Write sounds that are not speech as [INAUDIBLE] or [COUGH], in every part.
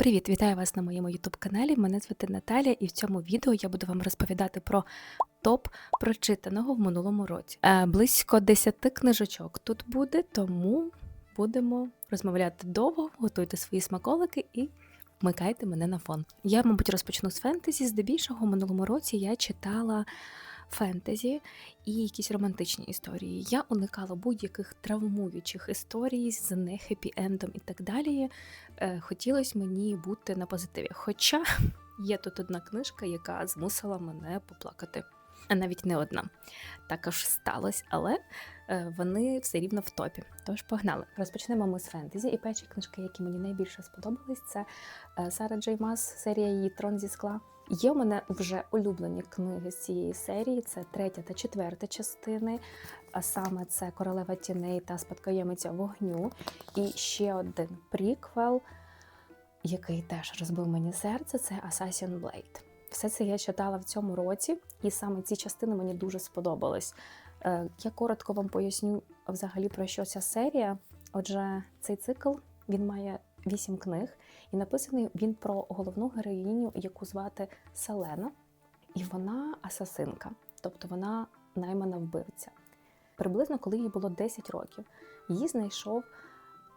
Привіт, вітаю вас на моєму youtube каналі. Мене звати Наталя, і в цьому відео я буду вам розповідати про топ прочитаного в минулому році. Е, близько 10 книжочок тут буде, тому будемо розмовляти довго, готуйте свої смаколики і вмикайте мене на фон. Я, мабуть, розпочну з фентезі. Здебільшого в минулому році я читала фентезі і якісь романтичні історії. Я уникала будь-яких травмуючих історій з нехеппі ендом і так далі. Е, Хотілося мені бути на позитиві. Хоча є тут одна книжка, яка змусила мене поплакати. А навіть не одна. Також сталося, але е, вони все рівно в топі. Тож погнали. Розпочнемо ми з фентезі. І перші книжки, які мені найбільше сподобались, це е, Сара Джей Мас, серія її Трон зі скла. Є у мене вже улюблені книги з цієї серії. Це третя та четверта частини. А саме це Королева тіней та спадкоємиця вогню. І ще один приквел, який теж розбив мені серце, це Assassin Blade. Все це я читала в цьому році, і саме ці частини мені дуже сподобались. Е, Я коротко вам поясню взагалі про що ця серія. Отже, цей цикл він має вісім книг, і написаний він про головну героїню, яку звати Селена, і вона асасинка, тобто вона наймана вбивця. Приблизно коли їй було 10 років, її знайшов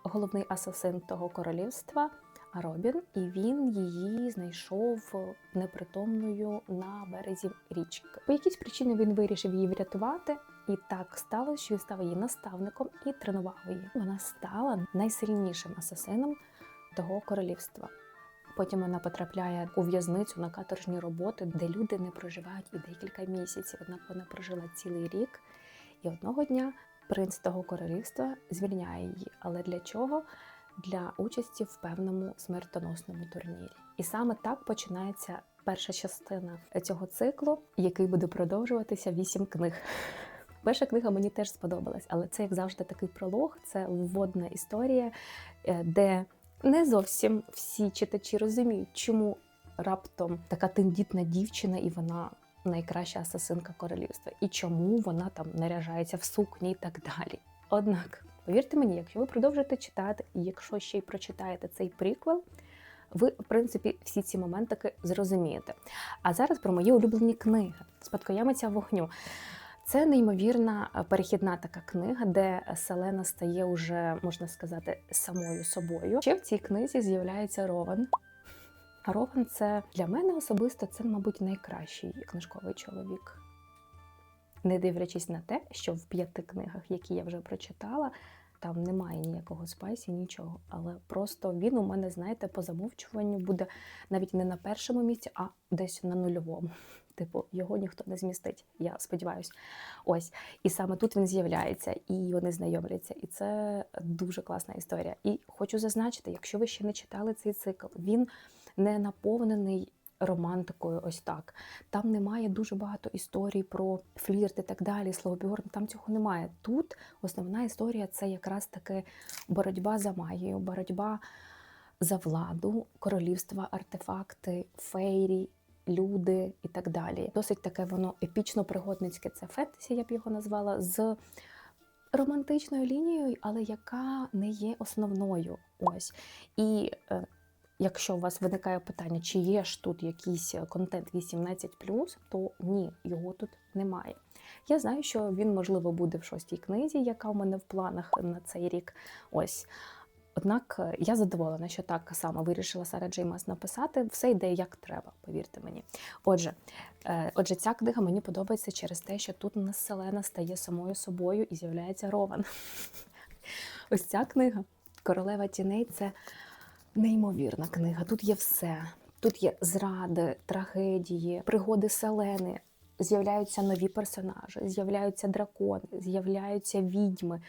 головний асасин того королівства Робін, і він її знайшов непритомною на березі річки. По якійсь причині він вирішив її врятувати, і так сталося, що він став її наставником і тренував її. Вона стала найсильнішим асасином того королівства. Потім вона потрапляє у в'язницю на каторжні роботи, де люди не проживають і декілька місяців. Однак вона прожила цілий рік, і одного дня принц того королівства звільняє її. Але для чого? Для участі в певному смертоносному турнірі. І саме так починається перша частина цього циклу, який буде продовжуватися вісім книг. [LAUGHS] Перша книга мені теж сподобалась, але це, як завжди, такий пролог, це вводна історія, е, де не зовсім всі читачі розуміють, чому раптом така тендітна дівчина і вона найкраща асасинка королівства, і чому вона там наряжається в сукні і так далі. Однак, повірте мені, якщо ви продовжите читати, і якщо ще й прочитаєте цей приквел, ви, в принципі, всі ці моментики зрозумієте. А зараз про мої улюблені книги Спадкоємиця вогню. Це неймовірна е, перехідна така книга, де Селена стає уже, можна сказати, самою собою. Ще в цій книзі з'являється Рован. А Рован це для мене особисто це, мабуть, найкращий книжковий чоловік. Не дивлячись на те, що в п'яти книгах, які я вже прочитала, там немає ніякого спайсі, нічого. Але просто він у мене, знаєте, по замовчуванню буде навіть не на першому місці, а десь на нульовому. [LAUGHS] Типу, його ніхто не змістить, я сподіваюся. Ось. І саме тут він з'являється, і вони знайомляться. І це дуже класна історія. І хочу зазначити, якщо ви ще не читали цей цикл, він не наповнений романтикою, ось так. Там немає дуже багато історій про флірт і так далі, словобігорн, там цього немає. Тут основна історія це якраз таки боротьба за магію, боротьба за владу, королівства, артефакти, фейрі. Люди і так далі. Досить таке воно епічно-пригодницьке. Це фентезі, я б його назвала, з романтичною лінією, але яка не є основною. Ось. І е, якщо у вас виникає питання, чи є ж тут якийсь контент 18, то ні, його тут немає. Я знаю, що він, можливо, буде в шостій книзі, яка у мене в планах на цей рік. Ось. Однак е, я задоволена, що так саме вирішила Сара Джеймас написати. Все йде як треба, повірте мені. Отже, е, отже, ця книга мені подобається через те, що тут нас Селена стає самою собою і з'являється Рован. [LAUGHS] Ось ця книга Королева тіней це неймовірна книга. Тут є все. Тут є зради, трагедії, пригоди Селени. З'являються нові персонажі, з'являються дракони, з'являються відьми.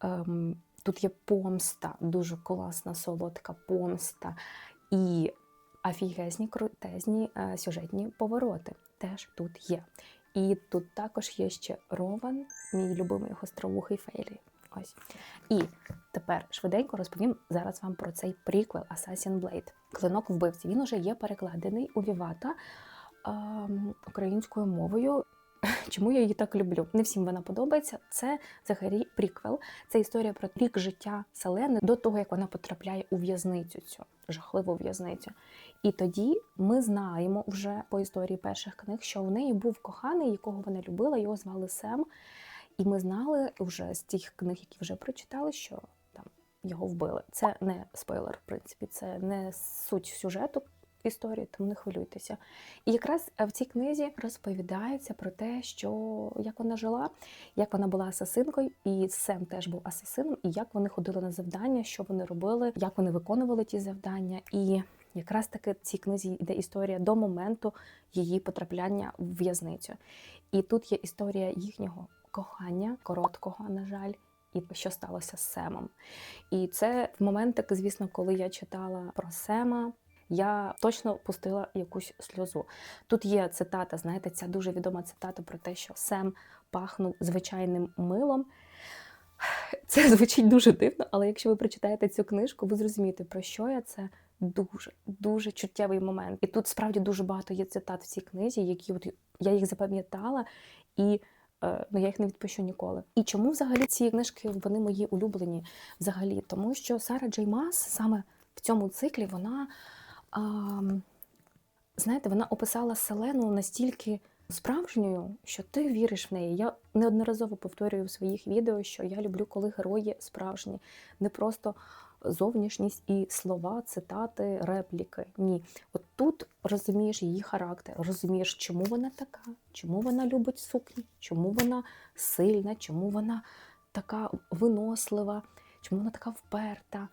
Ем, Тут є помста, дуже класна, солодка помста і офігезні, крутезні е, сюжетні повороти теж тут є. І тут також є ще Рован, мій любимий гостровухий фейлі. Ось. І тепер швиденько розповім зараз вам про цей приквел Assassin Blade. Клинок вбивці. Він уже є перекладений у Вівата е, українською мовою. [LAUGHS] чому я її так люблю? Не всім вона подобається. Це взагалі приквел. Це історія про рік життя Селени до того, як вона потрапляє у в'язницю цю жахливу в'язницю. І тоді ми знаємо вже по історії перших книг, що в неї був коханий, якого вона любила, його звали Сем. І ми знали вже з тих книг, які вже прочитали, що там його вбили. Це не спойлер, в принципі, це не суть сюжету історії, тому не хвилюйтеся. І якраз в цій книзі розповідається про те, що як вона жила, як вона була асасинкою, і Сем теж був асасином, і як вони ходили на завдання, що вони робили, як вони виконували ті завдання. І якраз таки в цій книзі йде історія до моменту її потрапляння в в'язницю. І тут є історія їхнього кохання, короткого, на жаль. І що сталося з Семом. І це в момент, звісно, коли я читала про Сема, я точно пустила якусь сльозу. Тут є цитата, знаєте, ця дуже відома цитата про те, що Сем пахнув звичайним милом. Це звучить дуже дивно, але якщо ви прочитаєте цю книжку, ви зрозумієте, про що я це дуже, дуже чуттєвий момент. І тут справді дуже багато є цитат в цій книзі, які от я їх запам'ятала і. Ну, я їх не відпущу ніколи. І чому взагалі ці книжки вони мої улюблені? Взагалі, тому що Сара Джей Мас саме в цьому циклі вона а, знаєте, вона описала Селену настільки справжньою, що ти віриш в неї. Я неодноразово повторюю в своїх відео, що я люблю, коли герої справжні, не просто зовнішність і слова, цитати, репліки. Ні. От тут розумієш її характер, розумієш, чому вона така, чому вона любить сукні, чому вона сильна, чому вона така винослива, чому вона така вперта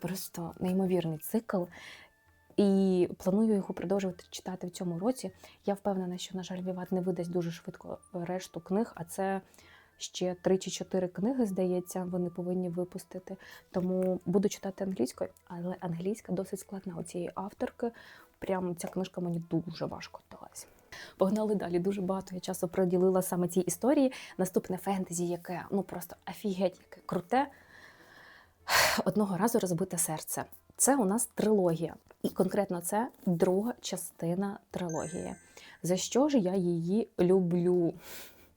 просто неймовірний цикл. І планую його продовжувати читати в цьому році. Я впевнена, що, на жаль, Віват не видасть дуже швидко решту книг, а це ще три чи чотири книги, здається, вони повинні випустити. Тому буду читати англійською, але англійська досить складна у цієї авторки. Прям ця книжка мені дуже важко далась. Погнали далі. Дуже багато я часу приділила саме цій історії. Наступне фентезі, яке ну просто офігеть, яке круте одного разу розбите серце. Це у нас трилогія, і конкретно це друга частина трилогії. За що ж я її люблю?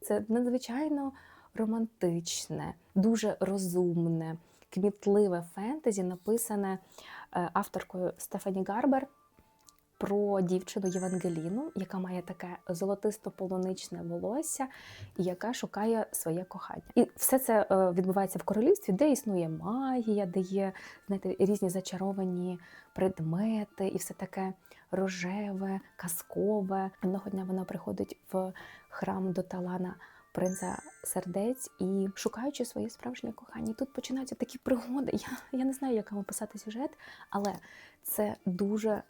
Це надзвичайно романтичне, дуже розумне, кмітливе фентезі, написане е, авторкою Стефані Гарбер про дівчину Євангеліну, яка має таке золотисто-полуничне волосся, і яка шукає своє кохання. І все це е, відбувається в королівстві, де існує магія, де є знаєте, різні зачаровані предмети, і все таке рожеве, казкове. Одного дня вона приходить в храм до Талана принца сердець і шукаючи своє справжнє кохання. І тут починаються такі пригоди. Я я не знаю, як вам описати сюжет, але це дуже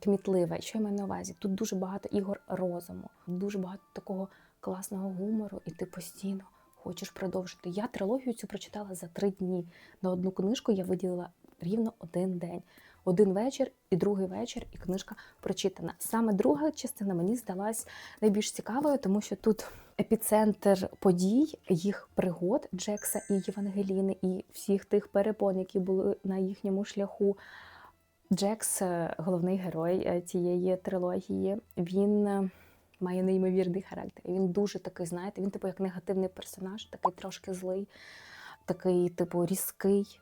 кмітливе. Що я маю на увазі? Тут дуже багато ігор розуму, дуже багато такого класного гумору, і ти постійно хочеш продовжити. Я трилогію цю прочитала за три дні. На одну книжку я виділила рівно один день. Один вечір і другий вечір, і книжка прочитана. Саме друга частина мені здалась найбільш цікавою, тому що тут епіцентр подій, їх пригод Джекса і Євангеліни, і всіх тих перепон, які були на їхньому шляху. Джекс, е, головний герой е, цієї трилогії, він е, має неймовірний характер. Він дуже такий, знаєте, він, типу, як негативний персонаж, такий трошки злий, такий, типу, різкий,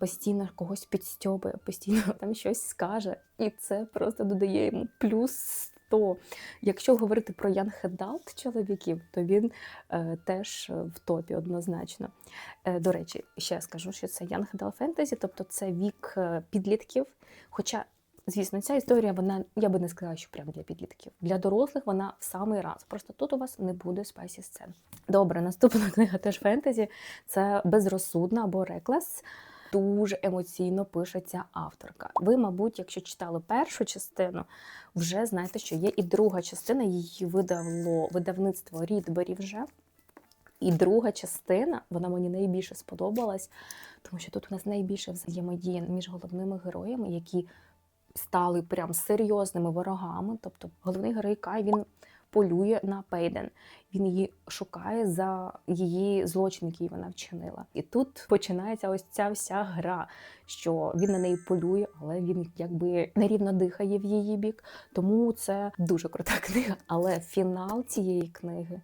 постійно когось підстьобує, постійно [LAUGHS] там щось скаже. І це просто додає йому плюс то якщо говорити про Young чоловіків, то він е, теж в топі однозначно. Е, До речі, ще скажу, що це Young Fantasy, тобто це вік е, підлітків. Хоча, звісно, ця історія, вона, я би не сказала, що прямо для підлітків. Для дорослих вона в самий раз. Просто тут у вас не буде спайсі сцен. Добре, наступна [LAUGHS] книга теж фентезі це безрозсудна або реклес дуже емоційно пишеться авторка. Ви, мабуть, якщо читали першу частину, вже знаєте, що є і друга частина, її видавло видавництво Рідбері вже. І друга частина, вона мені найбільше сподобалась, тому що тут у нас найбільше взаємодія між головними героями, які стали прям серйозними ворогами. Тобто головний герой Кай, він полює на Пейден. Він її шукає за її злочин, який вона вчинила. І тут починається ось ця вся гра, що він на неї полює, але він якби нерівно дихає в її бік. Тому це дуже крута [LAUGHS] книга. Але фінал цієї книги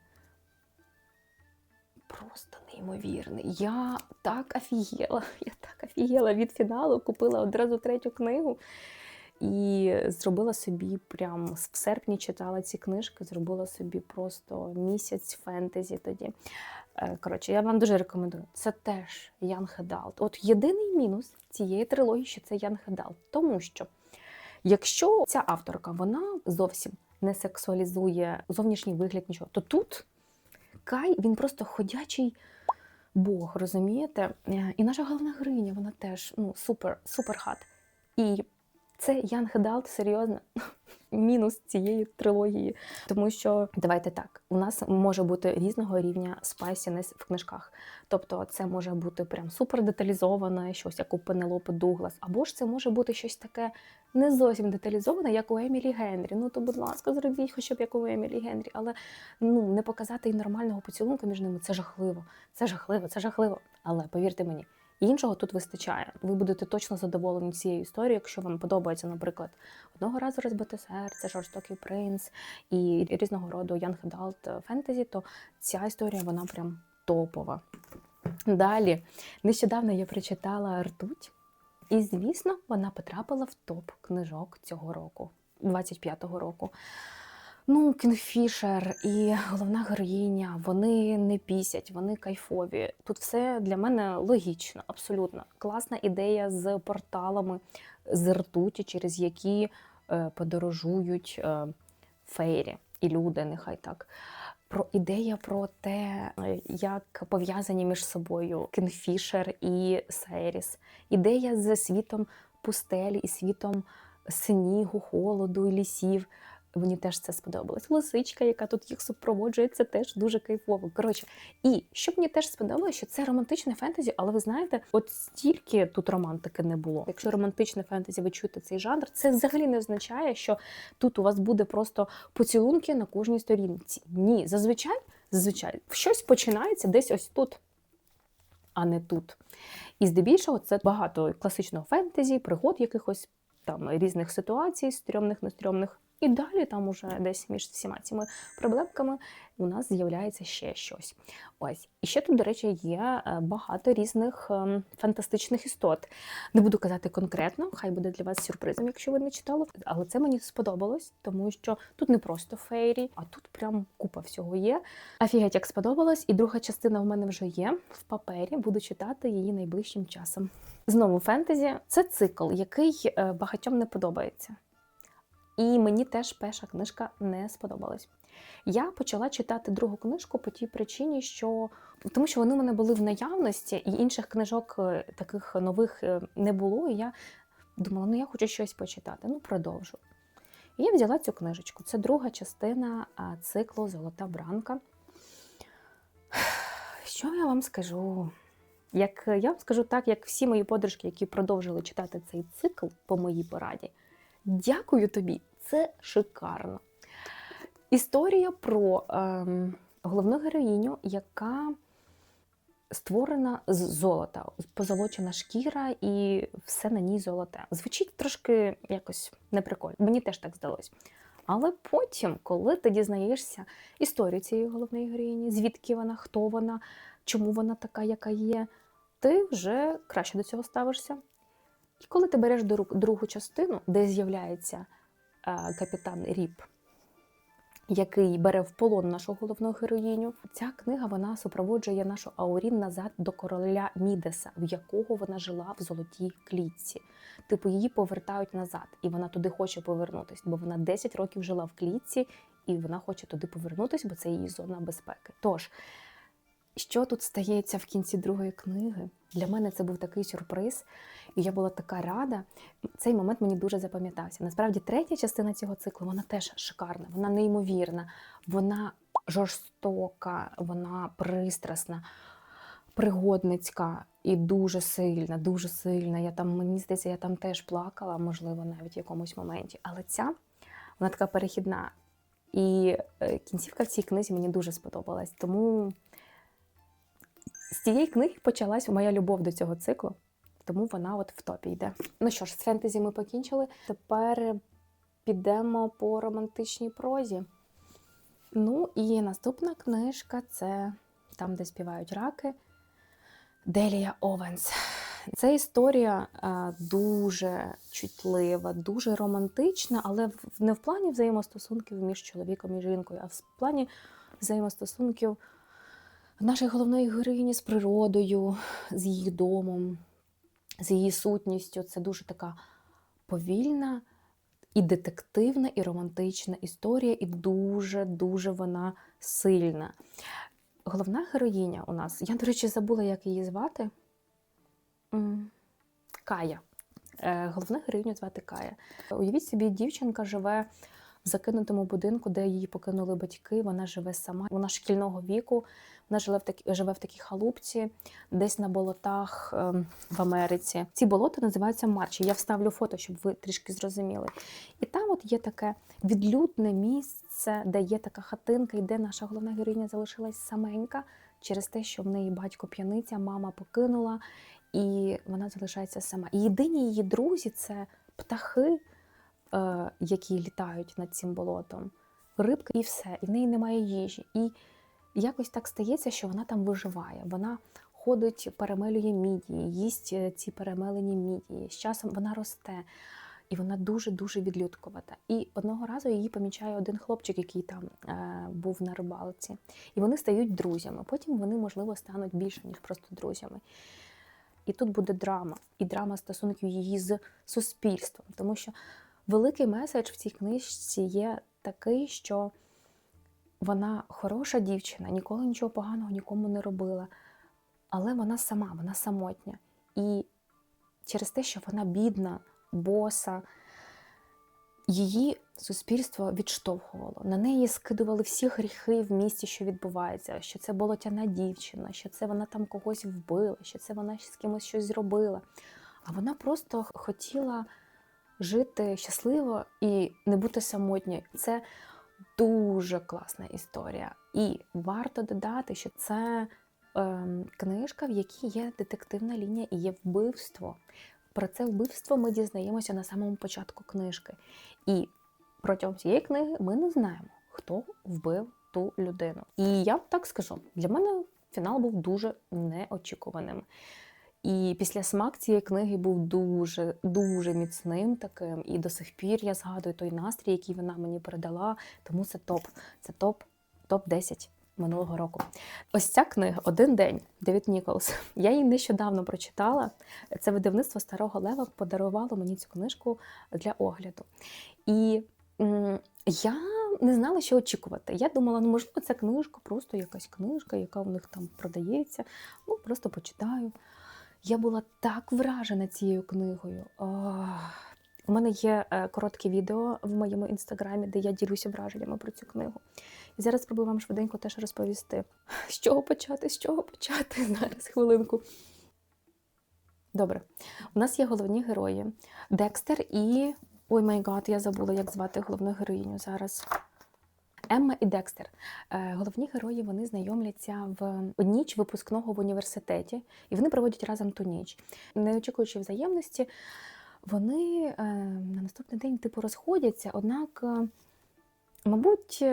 просто неймовірний. Я так офігела, [LAUGHS] я так офігела від фіналу, купила одразу третю книгу. І зробила собі прям в серпні читала ці книжки, зробила собі просто місяць фентезі тоді. Е, Коротше, я вам дуже рекомендую. Це теж Ян Хедалт. От єдиний мінус цієї трилогії, що це Ян Хедалт. Тому що якщо ця авторка вона зовсім не сексуалізує зовнішній вигляд нічого, то тут Кай він просто ходячий Бог, розумієте? Е, І наша головна героїня, вона теж ну, супер, супер хат. І це Ян Хедалт, серйозно, [LAUGHS] мінус цієї трилогії. Тому що давайте так, у нас може бути різного рівня спайсінес в книжках. Тобто, це може бути прям супер деталізоване, щось як у Пенелопи Дуглас, або ж це може бути щось таке не зовсім деталізоване, як у Емілі Генрі. Ну то, будь ласка, зробіть хоча б як у Емілі Генрі, але ну не показати і нормального поцілунку між ними це жахливо. Це жахливо, це жахливо. Але повірте мені. Іншого тут вистачає. Ви будете точно задоволені цією історією, якщо вам подобається, наприклад, одного разу розбите серце, жорстокий принц і різного роду Young Adult фентезі, то ця історія вона прям топова. Далі, нещодавно я прочитала Ртуть, і, звісно, вона потрапила в топ книжок цього року, 25-го року. Ну, Кінфішер і головна героїня, вони не пісять, вони кайфові. Тут все для мене логічно, абсолютно. Класна ідея з порталами з ртуті, через які е, подорожують е, фейрі і люди, нехай так. Про ідея про те, е, як пов'язані між собою Кінфішер і Сейріс. Ідея з світом пустелі і світом снігу, холоду і лісів. Мені теж це сподобалось. Лисичка, яка тут їх супроводжує, це теж дуже кайфово. Коротше, і що мені теж сподобалося, що це романтичне фентезі, але ви знаєте, от стільки тут романтики не було. Якщо романтичне фентезі, ви чуєте цей жанр, це взагалі не означає, що тут у вас буде просто поцілунки на кожній сторінці. Ні, зазвичай, зазвичай щось починається десь ось тут. А не тут. І здебільшого це багато класичного фентезі, пригод якихось там різних ситуацій, стрьомних, нестрьомних. І далі там уже десь між всіма цими проблемками у нас з'являється ще щось. Ось. І ще тут, до речі, є е, багато різних ем, фантастичних істот. Не буду казати конкретно, хай буде для вас сюрпризом, якщо ви не читали. Але це мені сподобалось, тому що тут не просто фейрі, а тут прям купа всього є. Офігеть, як сподобалось, і друга частина в мене вже є в папері. Буду читати її найближчим часом. Знову фентезі це цикл, який е, багатьом не подобається. І мені теж перша книжка не сподобалась. Я почала читати другу книжку по тій причині, що тому що вони в мене були в наявності, і інших книжок е, таких нових е, не було. І я думала, ну я хочу щось почитати. Ну, продовжу. І я взяла цю книжечку. Це друга частина циклу Золота бранка. Що я вам скажу? Як я вам скажу так, як всі мої подружки, які продовжили читати цей цикл по моїй пораді. Дякую тобі, це шикарно. Історія про ем, головну героїню, яка створена з золота, позолочена шкіра і все на ній золоте. Звучить трошки якось неприкольно. Мені теж так здалось. Але потім, коли ти дізнаєшся історію цієї головної героїні, звідки вона, хто вона, чому вона така, яка є, ти вже краще до цього ставишся. І коли ти береш до рук другу частину, де з'являється е, капітан Ріп, який бере в полон нашу головну героїню, ця книга вона супроводжує нашу Аурін назад до короля Мідеса, в якого вона жила в золотій клітці. Типу, її повертають назад, і вона туди хоче повернутися, бо вона 10 років жила в клітці, і вона хоче туди повернутися, бо це її зона безпеки. Тож, що тут стається в кінці другої книги? Для мене це був такий сюрприз, і я була така рада. Цей момент мені дуже запам'ятався. Насправді, третя частина цього циклу вона теж шикарна, вона неймовірна, вона жорстока, вона пристрасна, пригодницька і дуже сильна, дуже сильна. Я там, мені здається, я там теж плакала, можливо, навіть в якомусь моменті. Але ця вона така перехідна. І е, кінцівка в цій книзі мені дуже сподобалась. Тому з цієї книги почалась моя любов до цього циклу, тому вона от в топі йде. Ну що ж, з фентезі ми покінчили. Тепер підемо по романтичній прозі. Ну і наступна книжка це там, де співають раки. Делія Овенс. Це історія е, дуже чутлива, дуже романтична, але не в плані взаємостосунків між чоловіком і жінкою, а в плані взаємостосунків нашої головної героїні з природою, з її домом, з її сутністю. Це дуже така повільна і детективна, і романтична історія, і дуже-дуже вона сильна. Головна героїня у нас, я, до речі, забула, як її звати. Кая. Е, Головну героїню звати Кая. Уявіть собі, дівчинка живе в закинутому будинку, де її покинули батьки. Вона живе сама. Вона шкільного віку. Вона живе в такі, живе в такій халупці, десь на болотах ем, в Америці. Ці болота називаються Марчі. Я вставлю фото, щоб ви трішки зрозуміли. І там от є таке відлюдне місце, де є така хатинка, і де наша головна героїня залишилась саменька через те, що в неї батько п'яниця, мама покинула, і вона залишається сама. І єдині її друзі це птахи, які літають над цим болотом, рибки і все. І в неї немає їжі. І якось так стається, що вона там виживає. Вона ходить, перемелює мідії, їсть е, ці перемелені мідії. З часом вона росте. І вона дуже-дуже відлюдкувата. І одного разу її помічає один хлопчик, який там е, був на рибалці. І вони стають друзями. Потім вони, можливо, стануть більше, ніж просто друзями. І тут буде драма, і драма стосунків її з суспільством. Тому що великий меседж в цій книжці є такий, що вона хороша дівчина, ніколи нічого поганого нікому не робила. Але вона сама, вона самотня. І через те, що вона бідна, боса, її суспільство відштовхувало. На неї скидували всі гріхи в місті, що відбувається, що це болотяна дівчина, що це вона там когось вбила, що це вона з кимось щось зробила. А вона просто хотіла жити щасливо і не бути самотньою. Це дуже класна історія. І варто додати, що це ем, книжка, в якій є детективна лінія і є вбивство. Про це вбивство ми дізнаємося на самому початку книжки. І протягом цієї книги ми не знаємо, хто вбив ту людину. І я так скажу, для мене фінал був дуже неочікуваним. І після смак цієї книги був дуже дуже міцним таким. І до сих пір я згадую той настрій, який вона мені передала. Тому це топ. Це топ, топ 10 минулого року. Ось ця книга Один день Девід Ніколс. Я її нещодавно прочитала. Це видавництво Старого Лева подарувало мені цю книжку для огляду. І я не знала, що очікувати. Я думала, ну можливо, ця книжка, просто якась книжка, яка у них там продається. Ну, просто почитаю. Я була так вражена цією книгою. У мене є е, коротке відео в моєму інстаграмі, де я ділюся враженнями про цю книгу. І зараз спробую вам швиденько теж розповісти, з чого почати, з чого почати. [LAUGHS] Зараз хвилинку. Добре, у нас є головні герої: Декстер і. Ой май гад, я забула, як звати головну героїню зараз. Емма і Декстер. Е, Головні герої вони знайомляться в ніч випускного в університеті, і вони проводять разом ту ніч. Не очікуючи взаємності, вони е, на наступний день типу розходяться, однак, е, мабуть,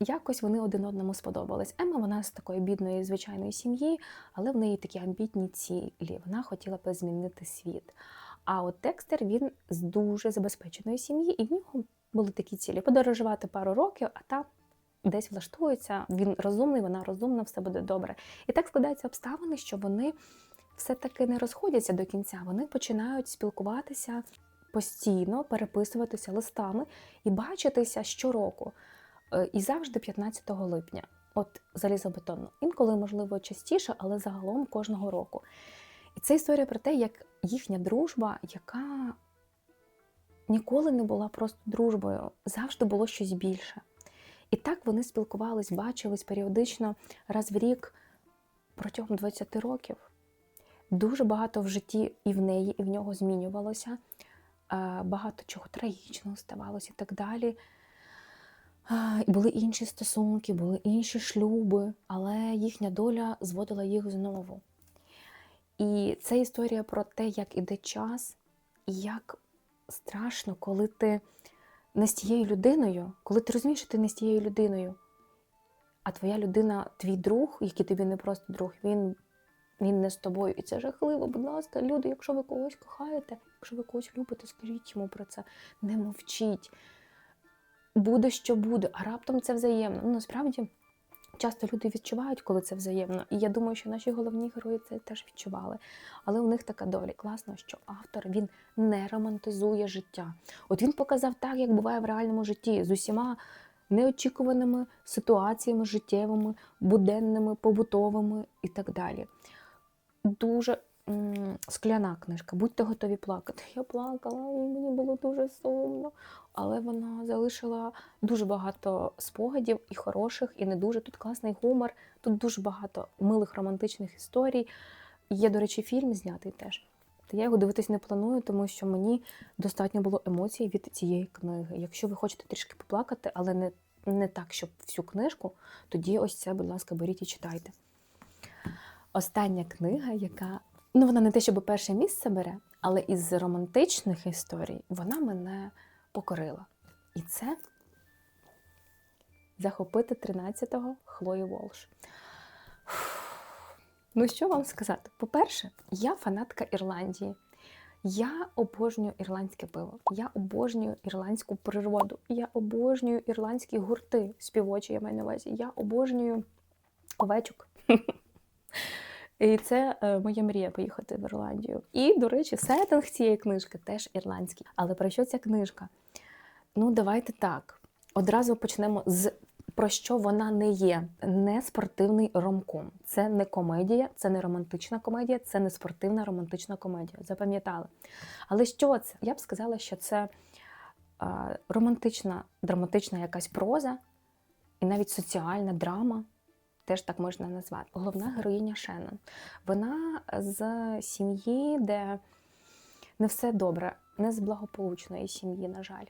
якось вони один одному сподобались. Емма вона з такої бідної звичайної сім'ї, але в неї такі амбітні цілі. Вона хотіла б змінити світ. А от Декстер він з дуже забезпеченої сім'ї, і в нього були такі цілі подорожувати пару років, а там десь влаштується. Він розумний, вона розумна, все буде добре. І так складаються обставини, що вони все-таки не розходяться до кінця. Вони починають спілкуватися постійно, переписуватися листами і бачитися щороку. Е, І завжди 15 липня. От залізобетонно. Інколи, можливо, частіше, але загалом кожного року. І це історія про те, як їхня дружба, яка ніколи не була просто дружбою, завжди було щось більше. І так вони спілкувались, бачились періодично раз в рік протягом 20 років. Дуже багато в житті і в неї, і в нього змінювалося, багато чого трагічного ставалося і так далі. І були інші стосунки, були інші шлюби, але їхня доля зводила їх знову. І це історія про те, як іде час, і як страшно, коли ти не з тією людиною, коли ти розумієш, що ти не з тією людиною, а твоя людина, твій друг, який тобі не просто друг, він, він не з тобою. І це жахливо. Будь ласка, люди, якщо ви когось кохаєте, якщо ви когось любите, скажіть йому про це. Не мовчіть. Буде, що буде, а раптом це взаємно. Ну, насправді. Часто люди відчувають, коли це взаємно, і я думаю, що наші головні герої це теж відчували. Але у них така доля. Класно, що автор він не романтизує життя. От він показав так, як буває в реальному житті, з усіма неочікуваними ситуаціями життєвими, буденними, побутовими і так далі. Дуже скляна книжка. Будьте готові плакати. Я плакала, і мені було дуже сумно. Але вона залишила дуже багато спогадів і хороших, і не дуже. Тут класний гумор, тут дуже багато милих романтичних історій. Є, до речі, фільм знятий теж. Я його дивитись не планую, тому що мені достатньо було емоцій від цієї книги. Якщо ви хочете трішки поплакати, але не, не так, щоб всю книжку, тоді ось це, будь ласка, беріть і читайте. Остання книга, яка ну вона не те, щоб перше місце бере, але із романтичних історій вона мене покорила. І це захопити 13-го Хлої Волш. Ну, що вам сказати? По-перше, я фанатка Ірландії. Я обожнюю ірландське пиво, я обожнюю ірландську природу, я обожнюю ірландські гурти, співочі я маю на увазі. Я обожнюю овечок. І це е, моя мрія поїхати в Ірландію. І, до речі, сеттинг цієї книжки теж ірландський. Але про що ця книжка? Ну, давайте так. Одразу почнемо з про що вона не є. Не спортивний ромком. Це не комедія, це не романтична комедія, це не спортивна романтична комедія. Запам'ятали. Але що це? Я б сказала, що це романтична, драматична якась проза і навіть соціальна драма. Теж так можна назвати. Головна героїня Шеннон. Вона з сім'ї, де не все добре, не з благополучної сім'ї, на жаль.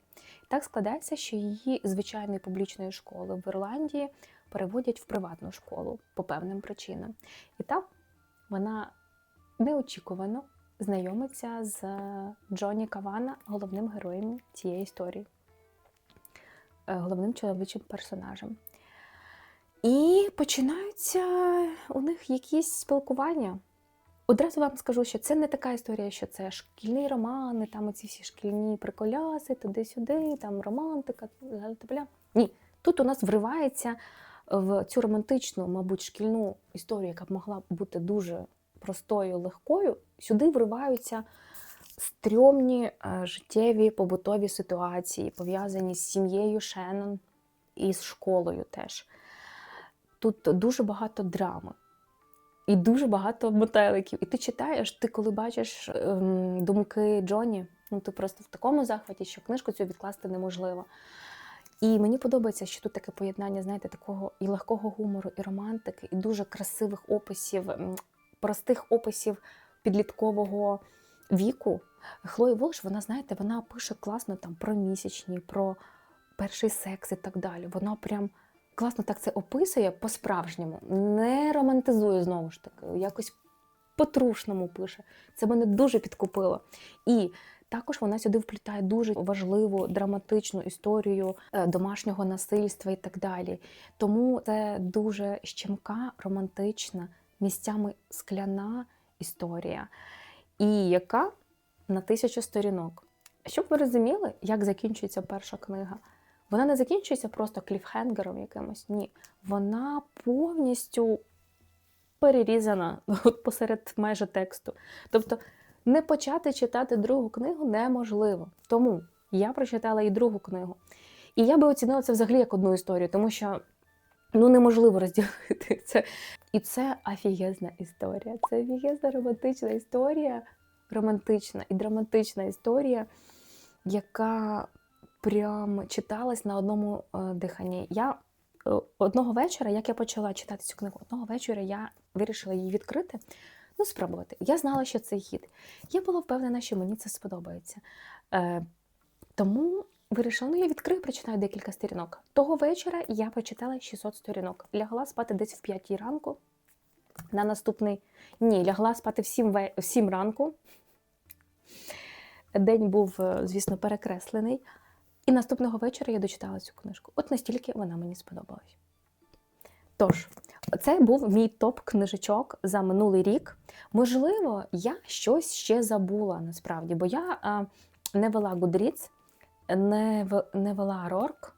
Так складається, що її звичайної публічної школи в Ірландії переводять в приватну школу по певним причинам. І там вона неочікувано знайомиться з Джоні Кавана, головним героєм цієї історії, е, головним чоловічим персонажем. І починаються у них якісь спілкування. Одразу вам скажу, що це не така історія, що це шкільні романи, там оці всі шкільні приколяси, туди-сюди, там романтика. Ні, тут у нас вривається в цю романтичну, мабуть, шкільну історію, яка б могла бути дуже простою, легкою. Сюди вриваються стрьомні е, життєві побутові ситуації, пов'язані з сім'єю Шеннон і з школою теж. Тут дуже багато драми. І дуже багато метеликів. І ти читаєш, ти коли бачиш ем, думки Джоні, ну ти просто в такому захваті, що книжку цю відкласти неможливо. І мені подобається, що тут таке поєднання, знаєте, такого і легкого гумору, і романтики, і дуже красивих описів, простих описів підліткового віку. Хлої Волш, вона, знаєте, вона пише класно там про місячні, про перший секс і так далі. Вона прям класно так це описує по-справжньому, не романтизує знову ж таки, якось по-трушному пише. Це мене дуже підкупило. І також вона сюди вплітає дуже важливу драматичну історію е, домашнього насильства і так далі. Тому це дуже щемка, романтична, місцями скляна історія, і яка на тисячу сторінок. Щоб ви розуміли, як закінчується перша книга. Вона не закінчується просто кліфхенгером якимось. Ні. Вона повністю перерізана [LAUGHS] от посеред майже тексту. Тобто не почати читати другу книгу неможливо. Тому я прочитала і другу книгу. І я би оцінила це взагалі як одну історію, тому що ну, неможливо розділити [LAUGHS] це. І це офігезна історія. Це офігезна романтична історія, романтична і драматична історія, яка прям читалась на одному е, диханні. Я е, одного вечора, як я почала читати цю книгу, одного вечора я вирішила її відкрити, ну, спробувати. Я знала, що це хід. Я була впевнена, що мені це сподобається. Е, Тому Вирішила, ну я відкрию, прочитаю декілька сторінок. Того вечора я прочитала 600 сторінок. Лягла спати десь в 5 ранку. На наступний ні, лягла спати в 7, ве... в 7 ранку. День був, е, звісно, перекреслений. І наступного вечора я дочитала цю книжку. От настільки вона мені сподобалась. Тож, це був мій топ книжечок за минулий рік. Можливо, я щось ще забула насправді, бо я а, не вела Goodreads, не, в- не вела Рорк.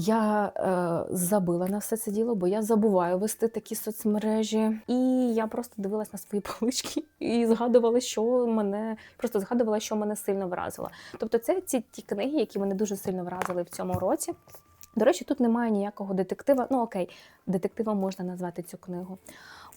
Я е, забила на все це діло, бо я забуваю вести такі соцмережі. І я просто дивилась на свої [LAUGHS] полички і згадувала, що мене просто згадувала, що мене сильно вразило. Тобто, це ці ті книги, які мене дуже сильно вразили в цьому році. До речі, тут немає ніякого детектива. Ну окей, детективом можна назвати цю книгу.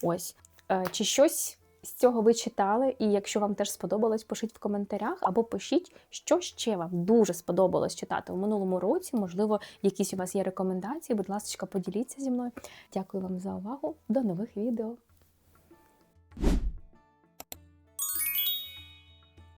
Ось. Е, Чи щось з цього ви читали? І якщо вам теж сподобалось, пишіть в коментарях або пишіть, що ще вам дуже сподобалось читати в минулому році. Можливо, якісь у вас є рекомендації. Будь ласка, поділіться зі мною. Дякую вам за увагу. До нових відео.